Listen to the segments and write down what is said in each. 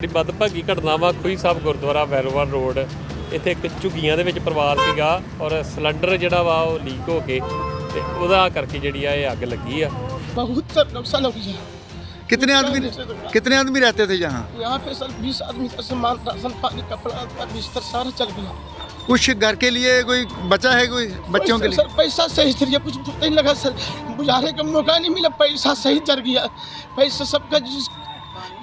ਬੜੀ ਵੱਧਭਾਗੀ ਘਟਨਾ ਵਾ ਖੂਹੀ ਸਾਹਿਬ ਗੁਰਦੁਆਰਾ ਵੈਰੋਵਾਲ ਰੋਡ ਇੱਥੇ ਇੱਕ ਝੁੱਗੀਆਂ ਦੇ ਵਿੱਚ ਪਰਿਵਾਰ ਸੀਗਾ ਔਰ ਸਿਲੰਡਰ ਜਿਹੜਾ ਵਾ ਉਹ ਲੀਕ ਹੋ ਕੇ ਤੇ ਉਹਦਾ ਕਰਕੇ ਜਿਹੜੀ ਆ ਇਹ ਅੱਗ ਲੱਗੀ ਆ बहुत सर नुकसान हो गया कितने आदमी कितने आदमी रहते थे यहाँ यहाँ पे सर बीस आदमी का सामान राशन पानी कपड़ा उपड़ा, बिस्तर सारा चल गया कुछ घर के लिए कोई बचा है कोई बच्चों के पैसा- लिए सर पैसा सही चल कुछ पता नहीं लगा सर बुझाने का मौका नहीं मिला पैसा सही चल गया पैसा सबका जिस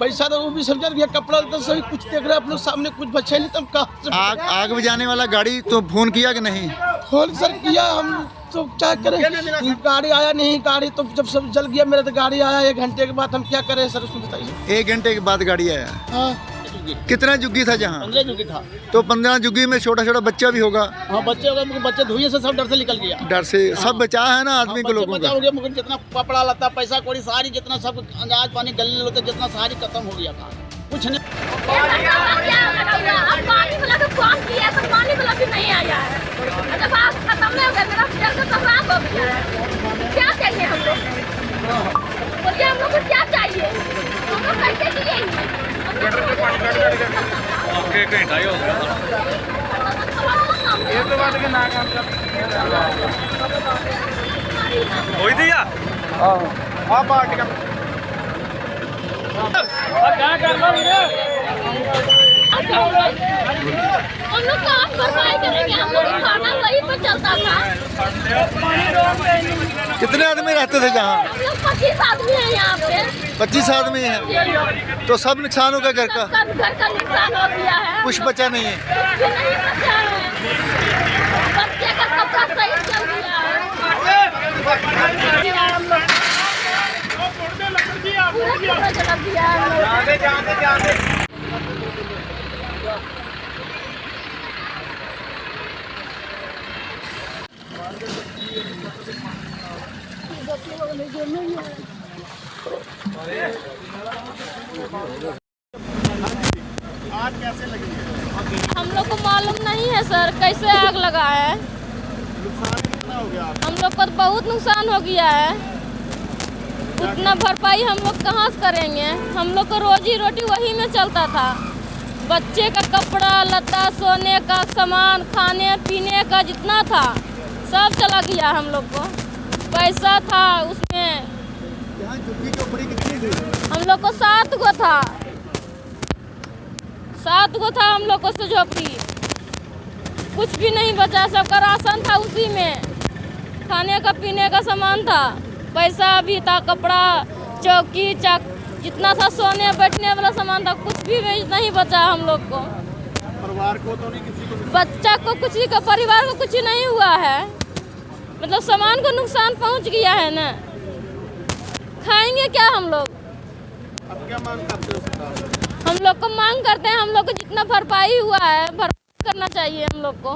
पैसा तो वो भी समझा भैया गया कपड़ा तो सभी कुछ देख रहे हैं आप लोग सामने कुछ बच्चे नहीं तब का आग आग बुझाने वाला गाड़ी तो फ़ोन किया कि नहीं? फ़ोन सर किया हम तो क्या करें? गाड़ी आया नहीं गाड़ी तो जब सब जल गया मेरा तो गाड़ी आया एक घंटे के बाद हम क्या करें सर उसमें बताइए। एक घंटे के बाद गाड़ी आया। हाँ। कितना जुग्गी था जहाँ पंद्रह जो की था तो पंद्रह जुग्गी में छोटा छोटा बच्चा भी होगा हाँ बच्चे हो गए मगर बच्चे धुएं से सब डर से निकल गया डर से सब बचा है ना आदमी को बच्चे लोगों बचा का हो गया मगर जितना कपड़ा लता पैसा कौड़ी सारी जितना सब अनाज पानी गले लोते जितना सारी खत्म हो गया था कुछ नहीं अब पानी वाला तो फोन किया तो पानी वाला भी नहीं आया है जब आप खत्म नहीं हो गया मेरा जल तो खराब हो गया है क्या चाहिए हम लोग ਇਹ ਘੰਟਾ ਹੀ ਹੋ ਗਿਆ। ਇਹ ਤੋਂ ਵੱਧ ਕੇ ਨਾ ਕੰਮ ਕਰ। ਹੋਈ ਦੀ ਆ? ਆਹੋ ਆ ਪਾਰਟੀ ਕੰਮ ਆ ਕਾ ਕਰ ਲੋ ਵੀਰੇ? ਉਹਨੂੰ ਕਾਮ ਕਰਵਾਏ ਕਰੇਗੇ। ਹਮ कितने आदमी रहते थे जहाँ? पच्चीस आदमी हैं यहाँ पे। पच्चीस आदमी है। तो सब नुकसान होगा घर का? घर का नुकसान हो गया है। कुछ बचा नहीं है? कुछ भी नहीं बचा है। बच्चे का कपड़ा सही चल गया है। पूरा कपड़ा जला दिया है। हम लोग। हम लोग को मालूम नहीं है, सर, कैसे आग लगा है? हम लोग को बहुत नुकसान हो गया है। उतना भरपाई हम लोग कहाँ से करेंगे? हम लोग को रोजी रोटी वही में चलता था। बच्चे का कपड़ा, लत्ता, सोने का सामान, खाने, पीने का जितना था। सब चला गया हम लोग को। पैसा था उसमें। हम लोग को सात गो था। सात गो था हम लोग को से झोपड़ी। कुछ भी नहीं बचा सबका राशन था उसी में। खाने का पीने का सामान था। पैसा भी था कपड़ा चौकी चक जितना था सोने बैठने वाला सामान था कुछ भी नहीं बचा हम लोग को। परिवार को तो नहीं किसी को बच्चा को कुछ का परिवार को कुछ नहीं हुआ है। मतलब सामान को नुकसान पहुँच गया है ना। खाएँगे क्या हम लोग? हम लोग को मांग करते हैं हम लोग को जितना भरपाई हुआ है भरपाई करना चाहिए हम लोग को।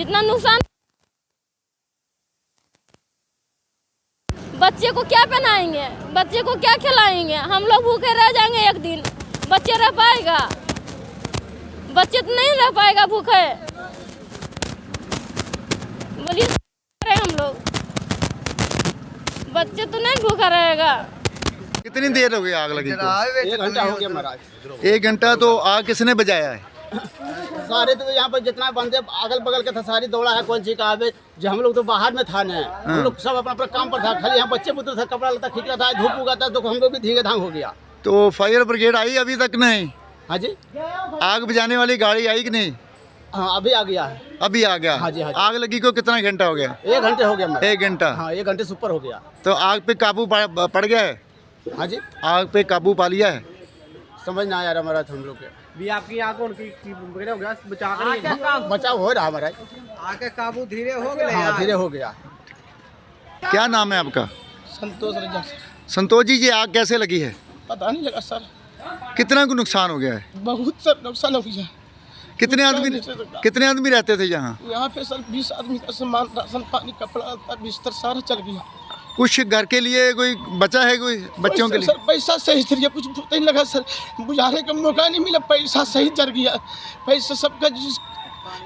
इतना नुकसान बच्चे को क्या पहनाएँगे? बच्चे को क्या खिलाएँगे? हम लोग भूखे रह जाएँगे एक दिन। बच्चे रह पाएगा। बच्चे तो नहीं रह पाएगा भूखे बोलिए हम लोग? बच्चे तो नहीं भूखा रहेगा। कितनी देर हो गई आग लगी एक घंटा हो गया महाराज। एक घंटा तो आग किसने बजाया है? सारे तो यहाँ पर जितना बंदे अगल बगल के था सारी दौड़ा है कौन सी का आवे जो हम लोग तो बाहर में था ना हम लोग सब अपना अपना काम पर था खाली यहाँ बच्चे बुद्ध था कपड़ा लता खींच रहा था धूप उगा था तो हम लोग भी धीरे धाम हो गया। तो फायर ब्रिगेड आई अभी तक नहीं? हाँ जी। आग बुझाने वाली गाड़ी आई कि नहीं? हाँ अभी आ गया है। अभी आ गया? हाँ जी, हाँ जी। आग लगी को कितना घंटा हो गया? एक घंटे हो गया एक घंटा? हाँ एक घंटे से ऊपर हो गया। तो आग पे काबू पा- पड़ गया है? हाँ जी। आग पे काबू पा लिया है? समझ ना आ रहा हमारा हम लोग के। भी आपकी आँख उनकी की वगैरह हो गया? बचा कर बचाव हो रहा हमारा। आके काबू धीरे हो गए हाँ धीरे हो गया। क्या नाम है आपका? संतोष रजा सर संतोष जी ये आग कैसे लगी है? पता नहीं लगा सर। कितना को नुकसान हो गया है? बहुत सर नुकसान हो गया। कितने आदमी कितने आदमी रहते थे यहाँ? यहाँ पे सर बीस आदमी का सामान राशन पानी कपड़ा बिस्तर सारा चल गया। कुछ घर के लिए कोई बचा है कोई बच्चों के लिए? सर पैसा सही चल गया कुछ पता नहीं लगा सर। बुझाने का मौका नहीं मिला पैसा सही चल गया। पैसा सबका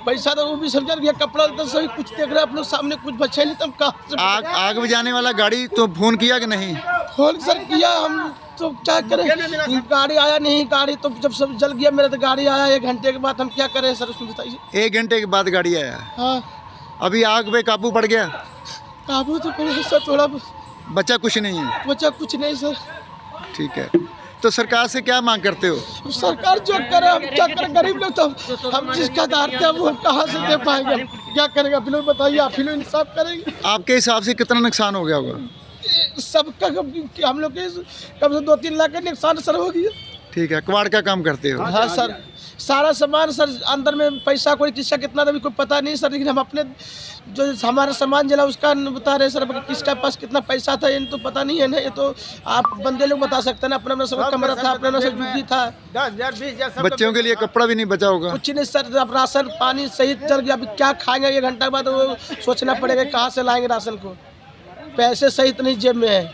पैसा था वो भी सब जल गया कपड़ा तो सभी कुछ देख रहे आप लोग सामने कुछ बचा नहीं तब कहाँ आग आग बुझाने वाला गाड़ी तो फ़ोन किया कि नहीं? फ़ोन सर किया हम तो क्या करें? गाड़ी आया नहीं गाड़ी तो जब सब जल गया मेरा तो गाड़ी आया एक घंटे के बाद हम क्या करें सर उसमें बताइए। एक घंटे के बाद गाड़ी आया। हाँ। अभी आग पे काबू पड़ गया? काबू तो पड़े सर थोड़ा बच्चा कुछ नहीं है? बचा कुछ नहीं सर। ठीक है। तो सरकार से क्या मांग करते हो? सरकार जो करे हम क्या करें? गरीब लोग तो हम जिसका आधार थे वो हम कहाँ से दे पाएँगे? क्या करेंगे? आप लोग बताइए आप ही लोग इंसाफ करेंगे। आपके हिसाब से कितना नुकसान हो गया होगा? सबका हम लोग के कम से दो तीन लाख का नुकसान सर हो गया। ठीक है कबाड़ का काम करते हो? हाँ सर। सारा सामान सर अंदर में पैसा कोई किसका कितना था कोई पता नहीं सर लेकिन हम अपने जो हमारा सामान जला उसका बता रहे सर किसका पास कितना पैसा था ये तो पता नहीं है ना ये तो आप बंदे लोग बता सकते हैं ना अपना अपना सब कमरा था अपना अपना सब जूती था। दस हज़ार बीस हज़ार बच्चों के लिए कपड़ा भी नहीं बचा होगा। कुछ नहीं सर अब राशन पानी सही चल गया अभी क्या खाएँगे एक घंटा के बाद वो सोचना पड़ेगा कहाँ से लाएँगे राशन को। पैसे सहित नहीं जेब में है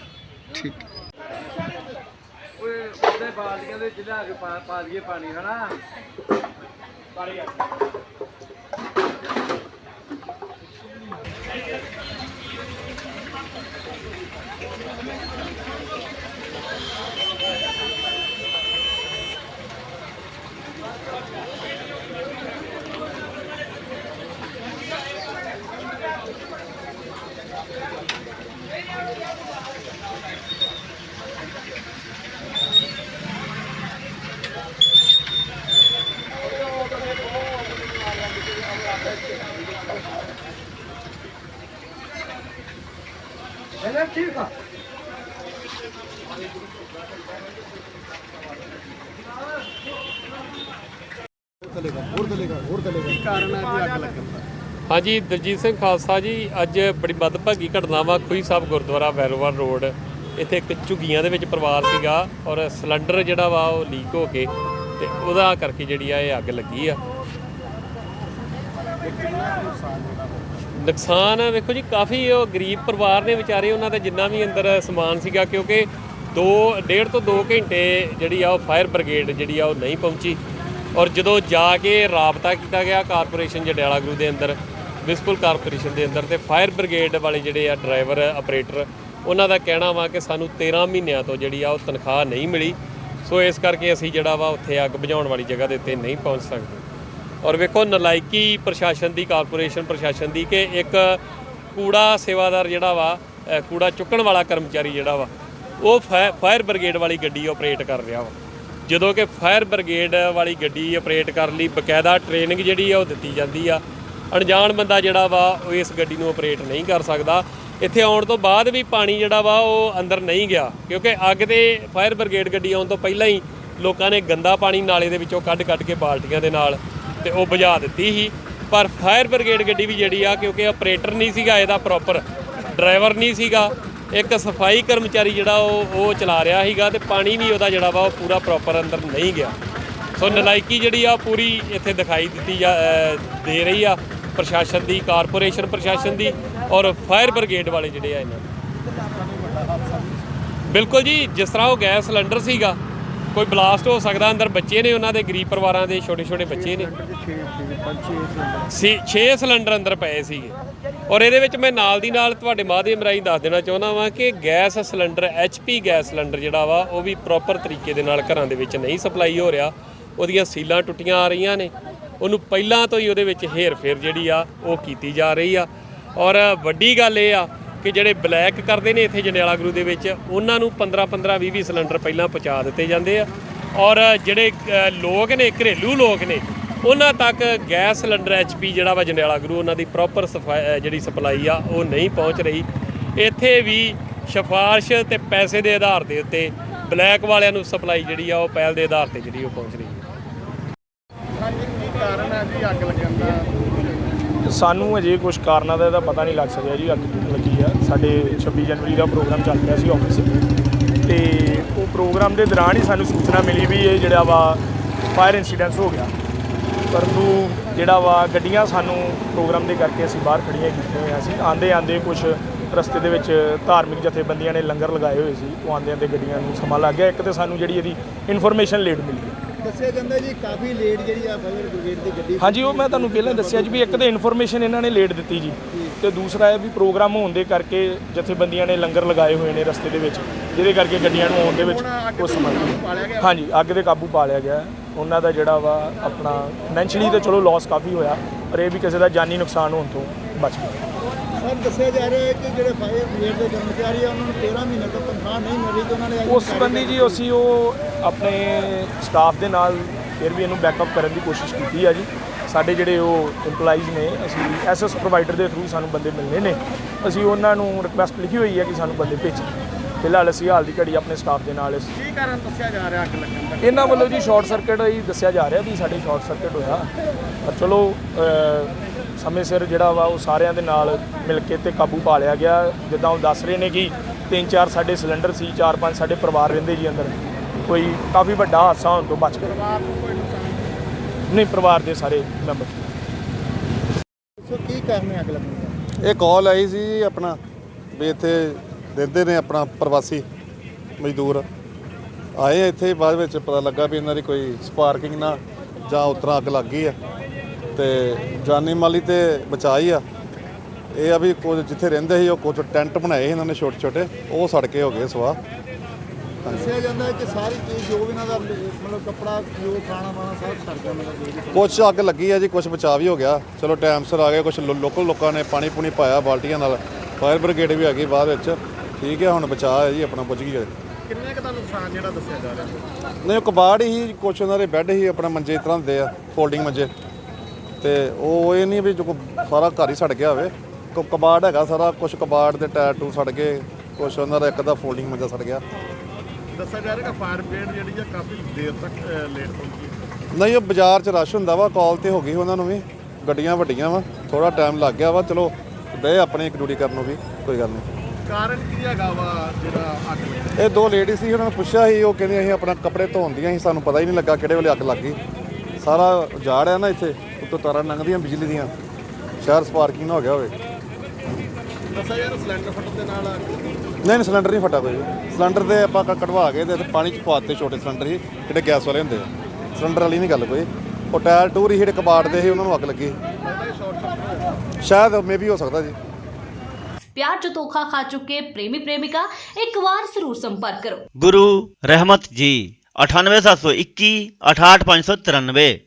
ठीक ਹਾਂਜੀ, ਦਲਜੀਤ ਸਿੰਘ ਖਾਲਸਾ ਜੀ, ਅੱਜ ਬੜੀ ਮੱਦਭਾਗੀ ਘਟਨਾ ਵਾ ਖੂਹੀ ਸਾਹਿਬ ਗੁਰਦੁਆਰਾ ਵੈਰੋਵਾਲ ਰੋਡ। ਇੱਥੇ ਇੱਕ ਝੁੱਗੀਆਂ ਦੇ ਵਿੱਚ ਪਰਿਵਾਰ ਸੀਗਾ ਔਰ ਸਿਲੰਡਰ ਜਿਹੜਾ ਵਾ, ਉਹ ਲੀਕ ਹੋ ਕੇ ਤੇ ਉਹਦਾ ਕਰਕੇ ਜਿਹੜੀ ਆ, ਇਹ ਅੱਗ ਲੱਗੀ ਆ। ਨੁਕਸਾਨ ਨੁਕਸਾਨ ਵੇਖੋ ਜੀ, ਕਾਫੀ ਉਹ ਗਰੀਬ ਪਰਿਵਾਰ ਨੇ ਵਿਚਾਰੇ, ਉਹਨਾਂ ਦਾ ਜਿੰਨਾ ਵੀ ਅੰਦਰ ਸਮਾਨ ਸੀਗਾ, ਕਿਉਂਕਿ 2 ਡੇਢ ਤੋਂ 2 ਘੰਟੇ ਜਿਹੜੀ ਆ ਉਹ ਫਾਇਰ ਬ੍ਰਿਗੇਡ ਜਿਹੜੀ ਆ ਉਹ ਨਹੀਂ ਪਹੁੰਚੀ। ਔਰ ਜਦੋਂ ਜਾ ਕੇ ਰਾਬਤਾ ਕੀਤਾ ਗਿਆ ਕਾਰਪੋਰੇਸ਼ਨ ਜਡਿਆਲਾ ਗੁਰੂ ਦੇ ਅੰਦਰ ਵਿਸਪੁਲ ਕਾਰਪੋਰੇਸ਼ਨ ਦੇ ਅੰਦਰ, ਤੇ ਫਾਇਰ ਬ੍ਰਿਗੇਡ ਵਾਲੇ ਜਿਹੜੇ ਆ ਡਰਾਈਵਰ, ਆਪਰੇਟਰ, ਉਹਨਾਂ ਦਾ ਕਹਿਣਾ ਵਾ ਕਿ ਸਾਨੂੰ 13 ਮਹੀਨਿਆਂ ਤੋਂ ਜਿਹੜੀ ਆ ਉਹ ਤਨਖਾਹ ਨਹੀਂ ਮਿਲੀ। ਸੋ ਇਸ ਕਰਕੇ ਅਸੀਂ ਜਿਹੜਾ ਵਾ ਉੱਥੇ ਅੱਗ ਬੁਝਾਉਣ ਵਾਲੀ ਜਗ੍ਹਾ ਦੇ ਉੱਤੇ ਨਹੀਂ ਪਹੁੰਚ ਸਕਦੇ। ਔਰ ਵੇਖੋ ਨਲਾਇਕੀ ਪ੍ਰਸ਼ਾਸਨ ਦੀ, ਕਾਰਪੋਰੇਸ਼ਨ ਪ੍ਰਸ਼ਾਸਨ ਦੀ ਕਿ ਇੱਕ ਕੂੜਾ ਸੇਵਾਦਾਰ ਜਿਹੜਾ ਵਾ ਕੂੜਾ ਚੁੱਕਣ ਵਾਲਾ ਕਰਮਚਾਰੀ ਜਿਹੜਾ ਵਾ, ਉਹ ਫਾ- ਫਾਇਰ ਬ੍ਰਿਗੇਡ ਵਾਲੀ ਗੱਡੀ ਆਪਰੇਟ ਕਰ ਰਿਹਾ ਵਾ। ਜਦੋਂ ਕਿ ਫਾਇਰ ਬ੍ਰਿਗੇਡ ਵਾਲੀ ਗੱਡੀ ਆਪਰੇਟ ਕਰਨ ਲਈ, ਬਕਾਇਦਾ ਟ੍ਰੇਨਿੰਗ ਜਿਹੜੀ ਆ ਉਹ ਦਿੱਤੀ ਜਾਂਦੀ ਆ। ਅਣਜਾਣ ਬੰਦਾ ਜਿਹੜਾ ਵਾ, ਉਹ ਇਸ ਗੱਡੀ ਨੂੰ ਆਪਰੇਟ ਨਹੀਂ ਕਰ ਸਕਦਾ। ਇੱਥੇ ਆਉਣ ਤੋਂ ਬਾਅਦ ਵੀ ਪਾਣੀ ਜਿਹੜਾ ਵਾ, ਉਹ ਅੰਦਰ ਨਹੀਂ ਗਿਆ, ਕਿਉਂਕਿ ਅੱਗ ਦੇ ਫਾਇਰ ਬ੍ਰਿਗੇਡ ਗੱਡੀ ਆਉਣ ਤੋਂ ਪਹਿਲਾਂ ਹੀ ਲੋਕਾਂ ਨੇ ਗੰਦਾ ਪਾਣੀ ਨਾਲੇ ਦੇ ਵਿੱਚੋਂ ਕੱਢ ਕੱਢ ਕੇ ਬਾਲਟੀਆਂ ਦੇ ਨਾਲ ਤੇ ਉਹ ਬੁਝਾ ਦਿੱਤੀ ਸੀ। ਪਰ ਫਾਇਰ ਬ੍ਰਿਗੇਡ ਗੱਡੀ ਵੀ ਜਿਹੜੀ ਆ, ਕਿਉਂਕਿ ਆਪਰੇਟਰ ਨਹੀਂ ਸੀਗਾ ਇਹਦਾ ਪ੍ਰੋਪਰ ਡਰਾਈਵਰ ਨਹੀਂ ਸੀਗਾ। ਇੱਕ ਸਫ਼ਾਈ ਕਰਮਚਾਰੀ ਜਿਹੜਾ ਉਹ ਉਹ ਚਲਾ ਰਿਹਾ ਸੀਗਾ ਤੇ ਪਾਣੀ ਵੀ ਉਹਦਾ ਜਿਹੜਾ ਵਾ ਉਹ ਪੂਰਾ ਪ੍ਰੋਪਰ ਅੰਦਰ ਨਹੀਂ ਗਿਆ। ਸੋ ਨਲਾਇਕੀ ਜਿਹੜੀ ਆ ਪੂਰੀ ਇੱਥੇ ਦਿਖਾਈ ਦਿੱਤੀ ਜਾ ਦੇ ਰਹੀ ਆ, ਪ੍ਰਸ਼ਾਸਨ ਦੀ, ਕਾਰਪੋਰੇਸ਼ਨ ਪ੍ਰਸ਼ਾਸਨ ਦੀ ਔਰ ਫਾਇਰ ਬ੍ਰਿਗੇਡ ਵਾਲੇ ਜਿਹੜੇ ਆ ਇਹਨਾਂ ਬਿਲਕੁਲ ਜੀ, ਜਿਸ ਤਰ੍ਹਾਂ ਉਹ ਗੈਸ ਸਿਲੰਡਰ ਸੀਗਾ ਕੋਈ ਬਲਾਸਟ ਹੋ ਸਕਦਾ ਅੰਦਰ ਬੱਚੇ ਨੇ ਉਹਨਾਂ ਦੇ ਗਰੀਬ ਪਰਿਵਾਰਾਂ ਦੇ ਛੋਟੇ ਛੋਟੇ ਬੱਚੇ ਨੇ। ਸੀ 6 ਸਿਲੰਡਰ ਅੰਦਰ ਪਏ ਸੀਗੇ। ਔਰ ਇਹਦੇ ਵਿੱਚ ਮੈਂ ਨਾਲ ਦੀ ਨਾਲ ਤੁਹਾਡੇ ਮਾਧਿਅਮ ਰਾਹੀਂ ਦੱਸ ਦੇਣਾ ਚਾਹੁੰਦਾ ਵਾਂ ਕਿ gas cylinder HP gas cylinder ਜਿਹੜਾ ਵਾ ਉਹ ਵੀ ਪ੍ਰੋਪਰ ਤਰੀਕੇ ਦੇ ਨਾਲ ਘਰਾਂ ਦੇ ਵਿੱਚ ਨਹੀਂ ਸਪਲਾਈ ਹੋ ਰਿਹਾ। ਉਹਦੀਆਂ ਸੀਲਾਂ ਟੁੱਟੀਆਂ ਆ ਰਹੀਆਂ ਨੇ। ਉਹਨੂੰ ਪਹਿਲਾਂ ਤੋਂ ਹੀ ਉਹਦੇ ਵਿੱਚ ਹੇਰ-ਫੇਰ ਜਿਹੜੀ ਆ ਉਹ ਕੀਤੀ ਜਾ ਰਹੀ ਆ। ਔਰ ਵੱਡੀ ਗੱਲ ਇਹ ਆ ਕਿ ਜਿਹੜੇ ਬਲੈਕ ਕਰਦੇ ਨੇ ਇੱਥੇ ਜੰਡਿਆਲਾ ਗੁਰੂ ਦੇ ਵਿੱਚ, ਉਹਨਾਂ ਨੂੰ 15 15 20 20 ਸਿਲੰਡਰ ਪਹਿਲਾਂ ਪਹੁੰਚਾ ਦਿੱਤੇ ਜਾਂਦੇ ਆ। ਔਰ ਜਿਹੜੇ ਲੋਕ ਨੇ, ਘਰੇਲੂ ਲੋਕ ਨੇ, ਉਹਨਾਂ ਤੱਕ ਗੈਸ ਸਿਲੰਡਰ ਐਚਪੀ ਜਿਹੜਾ ਵਾ ਜੰਡਿਆਲਾ ਗੁਰੂ, ਉਹਨਾਂ ਦੀ ਪ੍ਰੋਪਰ ਜਿਹੜੀ ਸਪਲਾਈ ਆ, ਉਹ ਨਹੀਂ ਪਹੁੰਚ ਰਹੀ। ਇੱਥੇ ਵੀ ਸਿਫਾਰਿਸ਼ ਤੇ ਪੈਸੇ ਦੇ ਆਧਾਰ ਦੇ ਉੱਤੇ ਬਲੈਕ ਵਾਲਿਆਂ ਨੂੰ ਸਪਲਾਈ ਜਿਹੜੀ ਆ, ਉਹ ਪਹਿਲ ਦੇ ਆਧਾਰ ਤੇ ਜਿਹੜੀ ਉਹ ਪਹੁੰਚ ਰਹੀ ਹੈ ਸਾਨੂੰ ਅਜੇ ਕੁਝ ਕਾਰਨਾਂ ਦਾ ਇਹਦਾ ਪਤਾ ਨਹੀਂ ਲੱਗ ਸਕਿਆ ਜੀ, ਅੱਗ ਕਿਉਂ ਲੱਗੀ ਆ। ਸਾਡੇ 26 ਜਨਵਰੀ ਦਾ ਪ੍ਰੋਗਰਾਮ ਚੱਲ ਰਿਹਾ ਸੀ ਆਫਿਸ ਤੇ। ਉਹ ਪ੍ਰੋਗਰਾਮ ਦੇ ਦੌਰਾਨ ਹੀ ਸਾਨੂੰ ਸੂਚਨਾ ਮਿਲੀ ਵੀ ਇਹ ਜਿਹੜਾ ਵਾ ਫਾਇਰ ਇਨਸੀਡੈਂਸ ਹੋ ਗਿਆ। ਪਰੰਤੂ ਜਿਹੜਾ ਵਾ ਗੱਡੀਆਂ ਸਾਨੂੰ ਪ੍ਰੋਗਰਾਮ ਦੇ ਕਰਕੇ ਅਸੀਂ ਬਾਹਰ ਖੜੀਆਂ ਕੀਤੀਆਂ ਹੋਈਆਂ ਸੀ। ਆਂਦੇ ਆਂਦੇ ਕੁਝ ਰਸਤੇ ਦੇ ਵਿੱਚ ਧਾਰਮਿਕ ਜਥੇਬੰਦੀਆਂ ਨੇ ਲੰਗਰ ਲਗਾਏ ਹੋਏ ਸੀ। ਉਹ ਆਂਦੇ ਆਂਦੇ ਗੱਡੀਆਂ ਨੂੰ ਸਮਾਂ ਲੱਗ ਗਿਆ। ਇੱਕ ਤੇ ਸਾਨੂੰ ਜਿਹੜੀ ਇਹਦੀ ਇਨਫੋਰਮੇਸ਼ਨ ਲੇਟ ਮਿਲੀ ਦੱਸਿਆ ਜਾਂਦਾ ਜੀ ਕਾਫੀ ਲੇਟ ਜਿਹੜੀ ਆ ਫਾਇਰ ਬ੍ਰਿਗੇਡ ਦੀ ਗੱਡੀ ਹਾਂਜੀ ਉਹ ਮੈਂ ਤੁਹਾਨੂੰ ਪਹਿਲਾਂ ਦੱਸਿਆ ਜੀ ਵੀ ਇੱਕ ਤੇ ਇਨਫੋਰਮੇਸ਼ਨ ਇਹਨਾਂ ਨੇ ਲੇਟ ਦਿੱਤੀ ਜੀ ਤੇ ਦੂਸਰਾ ਇਹ ਵੀ ਪ੍ਰੋਗਰਾਮ ਹੋਣ ਦੇ ਕਰਕੇ ਜਥੇਬੰਦੀਆਂ ਨੇ ਲੰਗਰ ਲਗਾਏ ਹੋਏ ਨੇ ਰਸਤੇ ਦੇ ਵਿੱਚ ਜਿਹਦੇ ਕਰਕੇ ਗੱਡੀਆਂ ਨੂੰ ਆਉਣ ਦੇ ਵਿੱਚ ਕੁਝ ਸਮਾਂ ਹਾਂਜੀ ਅੱਗ ਦੇ ਕਾਬੂ ਪਾ ਲਿਆ ਗਿਆ। ਉਹਨਾਂ ਦਾ ਜਿਹੜਾ ਵਾ ਆਪਣਾ ਫਾਈਨੈਂਸ਼ਲੀ ਤਾਂ ਚਲੋ ਲਾਸ ਕਾਫੀ ਹੋਇਆ ਪਰ ਇਹ ਵੀ ਕਿਸੇ ਦਾ ਜਾਨੀ ਨੁਕਸਾਨ ਹੋਣ ਤੋਂ ਬਚ ਗਿਆ। ਸਰ ਦੱਸਿਆ ਜਾ ਰਿਹਾ ਹੈ ਕਿ ਜਿਹੜੇ ਫਾਇਰ ਬ੍ਰਿਗੇਡ ਦੇ ਕਰਮਚਾਰੀ ਆ ਉਹਨਾਂ ਨੂੰ 13 ਮਹੀਨੇ ਤੋਂ ਤਨਖਾਹ ਨਹੀਂ ਮਿਲ ਰਹੀ ਤੇ ਉਹਨਾਂ ਨੇ ਅੱਜ ਉਸ ਸੰਬੰਧੀ ਜੀ ਅਸੀਂ ਉਹ ਆਪਣੇ ਸਟਾਫ ਦੇ ਨਾਲ ਫਿਰ ਵੀ ਇਹਨੂੰ ਬੈਕਅਪ ਕਰਨ ਦੀ ਕੋਸ਼ਿਸ਼ ਕੀਤੀ ਆ ਜੀ। ਸਾਡੇ ਜਿਹੜੇ ਉਹ EMPLOYEES ਨੇ ਅਸੀਂ ਐਸਐਸ ਪ੍ਰੋਵਾਈਡਰ ਦੇ ਥਰੂ ਸਾਨੂੰ ਬੰਦੇ ਮਿਲਨੇ ਨੇ। ਅਸੀਂ ਉਹਨਾਂ ਨੂੰ ਰਿਕੁਐਸਟ ਲਿਖੀ ਹੋਈ ਹੈ ਕਿ ਸਾਨੂੰ ਬੰਦੇ ਭੇਜੋ ਫਿਲਹਾਲ ਅਸੀਂ ਹਾਲ ਦੀ ਘੜੀ ਆਪਣੇ ਸਟਾਫ ਦੇ ਨਾਲ ਇਸ ਕੀ ਕਾਰਨ ਦੱਸਿਆ ਜਾ ਰਿਹਾ ਅੱਗ ਲੱਗਣ ਦਾ? ਇਹਨਾਂ ਵੱਲੋਂ ਜੀ ਸ਼ਾਰਟ ਸਰਕਟ ਹੀ ਦੱਸਿਆ ਜਾ ਰਿਹਾ ਵੀ ਸਾਡੇ ਸ਼ਾਰਟ ਸਰਕਟ ਹੋਇਆ। ਪਰ ਚਲੋ ਸਮੇਂ ਸਿਰ ਜਿਹੜਾ ਵਾ ਉਹ ਸਾਰਿਆਂ ਦੇ ਨਾਲ ਮਿਲ ਕੇ ਤੇ ਕਾਬੂ ਪਾ ਲਿਆ ਗਿਆ। ਜਿੱਦਾਂ ਉਹ ਦੱਸ ਰਹੇ ਨੇ ਕਿ ਤਿੰਨ ਚਾਰ ਸਾਡੇ ਸਿਲੰਡਰ ਸੀ ਚਾਰ ਪੰਜ ਸਾਡੇ ਪਰਿਵਾਰ ਰਹਿੰਦੇ ਜੀ ਅੰਦਰ। ਕੋਈ ਕਾਫੀ ਵੱਡਾ ਹਾਦਸਾ ਹੋਣ ਤੋਂ ਬਚ ਗਏ ਨਹੀਂ ਪਰਿਵਾਰ ਦੇ ਸਾਰੇ ਮੈਂਬਰ। ਸੋ ਕੀ ਕਾਰਨ ਹੈ ਅੱਗ ਲੱਗਣ ਦਾ ਇਹ ਕਾਲ ਆਈ ਸੀ ਆਪਣਾ ਵੀ ਇੱਥੇ ਰਹਿੰਦੇ ਨੇ ਆਪਣਾ ਪ੍ਰਵਾਸੀ ਮਜ਼ਦੂਰ। ਆਏ ਇੱਥੇ ਬਾਅਦ ਵਿੱਚ ਪਤਾ ਲੱਗਾ ਵੀ ਇਹਨਾਂ ਦੀ ਕੋਈ ਸਪਾਰਕਿੰਗ ਨਾਲ ਜਾਂ ਉਤਰਾ ਅੱਗ ਲੱਗ ਗਈ ਆ। ਤੇ ਜਾਨੀ ਮਾਲੀ ਤੇ ਬਚਾਈ ਆ। ਇਹ ਆ ਵੀ ਕੁਝ ਜਿੱਥੇ ਰਹਿੰਦੇ ਸੀ ਉਹ ਕੁਝ ਟੈਂਟ ਬਣਾਏ ਸੀ ਇਹਨਾਂ ਨੇ ਛੋਟੇ ਛੋਟੇ ਉਹ ਸੜ ਕੇ ਹੋ ਗਏ ਸਵਾ ਦੱਸਿਆ ਜਾਂਦਾ ਹੈ ਕਿ ਸਾਰੀ ਚੀਜ਼ ਜੋ ਵੀ ਇਹਨਾਂ ਦਾ ਮਤਲਬ ਕੱਪੜਾ ਜੋ ਖਾਣਾ ਵਾਣਾ ਸਭ ਸੜ ਗਿਆ ਮਤਲਬ ਕੁਛ ਅੱਗ ਲੱਗੀ ਆ ਜੀ ਕੁਝ ਬਚਾਅ ਵੀ ਹੋ ਗਿਆ। ਚਲੋ ਟਾਈਮ ਸਿਰ ਆ ਗਏ ਕੁਝ ਲੋਕਲ ਲੋਕਾਂ ਨੇ ਪਾਣੀ ਪੂਣੀ ਪਾਇਆ ਬਾਲਟੀਆਂ ਨਾਲ। ਫਾਇਰ ਬ੍ਰਿਗੇਡ ਵੀ ਆ ਗਈ ਬਾਅਦ ਵਿੱਚ। ਠੀਕ ਹੈ ਹੁਣ ਬਚਾਅ ਹੈ ਜੀ ਆਪਣਾ ਪੁੱਜ ਗਈ ਕਿੰਨੇ ਕੁ ਦਾ ਨੁਕਸਾਨ ਜਿਹੜਾ ਦੱਸਿਆ ਜਾ ਰਿਹਾ? ਨਹੀਂ ਉਹ ਕਬਾੜ ਹੀ ਕੁਛ ਉਹਨਾਂ ਦੇ ਬੈੱਡ ਹੀ ਆਪਣਾ ਮੰਜੇ ਤਰ੍ਹਾਂ ਹੁੰਦੇ ਆ ਫੋਲਡਿੰਗ ਮੰਜੇ। ਤੇ ਉਹ ਇਹ ਨਹੀਂ ਵੀ ਜੋ ਸਾਰਾ ਘਰ ਹੀ ਸੜ ਗਿਆ ਹੋਵੇ ਕੋ ਕਬਾੜ ਹੈਗਾ ਸਾਰਾ ਕੁਛ ਕਬਾੜ ਦੇ ਟਾਇਰ ਟੂ ਸੜ ਗਏ ਕੁਛ ਉਹਨਾਂ ਦਾ ਇੱਕ ਦਾ ਫੋਲਡਿੰਗ ਮੰਜਾ ਸੜ ਗਿਆ। ਦੱਸਿਆ ਜਾ ਰਿਹਾ ਕਿ ਫਾਇਰ ਬ੍ਰਿਗੇਡ ਜਿਹੜੀ ਆ ਕਾਫੀ ਦੇਰ ਤੱਕ ਲੇਟ ਪਹੁੰਚੀ ਨਹੀਂ ਉਹ ਬਾਜ਼ਾਰ 'ਚ ਰਸ਼ ਹੁੰਦਾ ਵਾ ਕਾਲ ਤੇ ਹੋ ਗਈ ਉਹਨਾਂ ਨੂੰ ਵੀ ਗੱਡੀਆਂ ਵੱਡੀਆਂ ਵਾ ਥੋੜਾ ਟਾਈਮ ਲੱਗ ਗਿਆ ਵਾ ਚਲੋ ਦੇ ਆਪਣੇ ਇੱਕ ਡਿਊਟੀ ਕਰਨ ਨੂੰ ਵੀ ਕੋਈ ਗੱਲ ਨਹੀਂ। ਕਾਰਨ ਕੀ ਹੈਗਾ ਵਾ ਜਿਹੜਾ ਅੱਗ ਇਹ ਦੋ ਲੇਡੀ ਸੀ ਉਹਨਾਂ ਨੂੰ ਪੁੱਛਿਆ ਸੀ ਉਹ ਕਹਿੰਦੇ ਅਸੀਂ ਆਪਣਾ ਕੱਪੜੇ ਧੋਂਦੀਆਂ ਸੀ ਸਾਨੂੰ ਪਤਾ ਹੀ ਨਹੀਂ ਲੱਗਾ ਕਿਹੜੇ ਵੇਲੇ ਅੱਗ ਲੱਗ ਗਈ। ਸਾਰਾ ਉਜਾੜ ਆ ਨਾ ਇੱਥੇ ਉੱਤੋਂ ਤਾਰਾਂ ਲੰਘਦੀਆਂ ਬਿਜਲੀ ਦੀਆਂ। ਸ਼ਹਿਰ ਸਪਾਰਕਿੰਗ ਨਾ ਹੋ ਗਿਆ ਹੋਵੇ। ਦੱਸਿਆ ਯਾਰ ਸਿਲੰਡਰ ਫਟਣ ਦੇ ਨਾਲ ਨਹੀਂ ਨਹੀਂ ਸਿਲੰਡਰ ਨਹੀਂ ਫਟਾ ਕੋਈ। ਸਿਲੰਡਰ ਤੇ ਆਪਾਂ ਕਢਵਾ ਕੇ ਤੇ ਪਾਣੀ ਚ ਪਵਾਤੇ ਛੋਟੇ ਸਿਲੰਡਰ ਹੀ ਜਿਹੜੇ ਗੈਸ ਵਾਲੇ ਹੁੰਦੇ ਸਿਲੰਡਰ ਵਾਲੀ ਨਹੀਂ ਗੱਲ ਕੋਈ। ਉਹ ਟਾਇਰ ਟੂਰ ਹੀ ਜਿਹੜੇ ਕਬਾੜ ਦੇ ਸੀ ਉਹਨਾਂ ਨੂੰ ਅੱਗ ਲੱਗੀ। ਸ਼ਾਇਦ ਮੇਬੀ ਹੋ ਸਕਦਾ ਜੀ। ਪਿਆਰ ਚ ਧੋਖਾ ਖਾ ਚੁੱਕੇ ਪ੍ਰੇਮੀ ਪ੍ਰੇਮਿਕਾ ਇੱਕ ਵਾਰ ਜ਼ਰੂਰ ਸੰਪਰਕ ਕਰੋ। ਗੁਰੂ ਰਹਿਮਤ ਜੀ। 9871 68593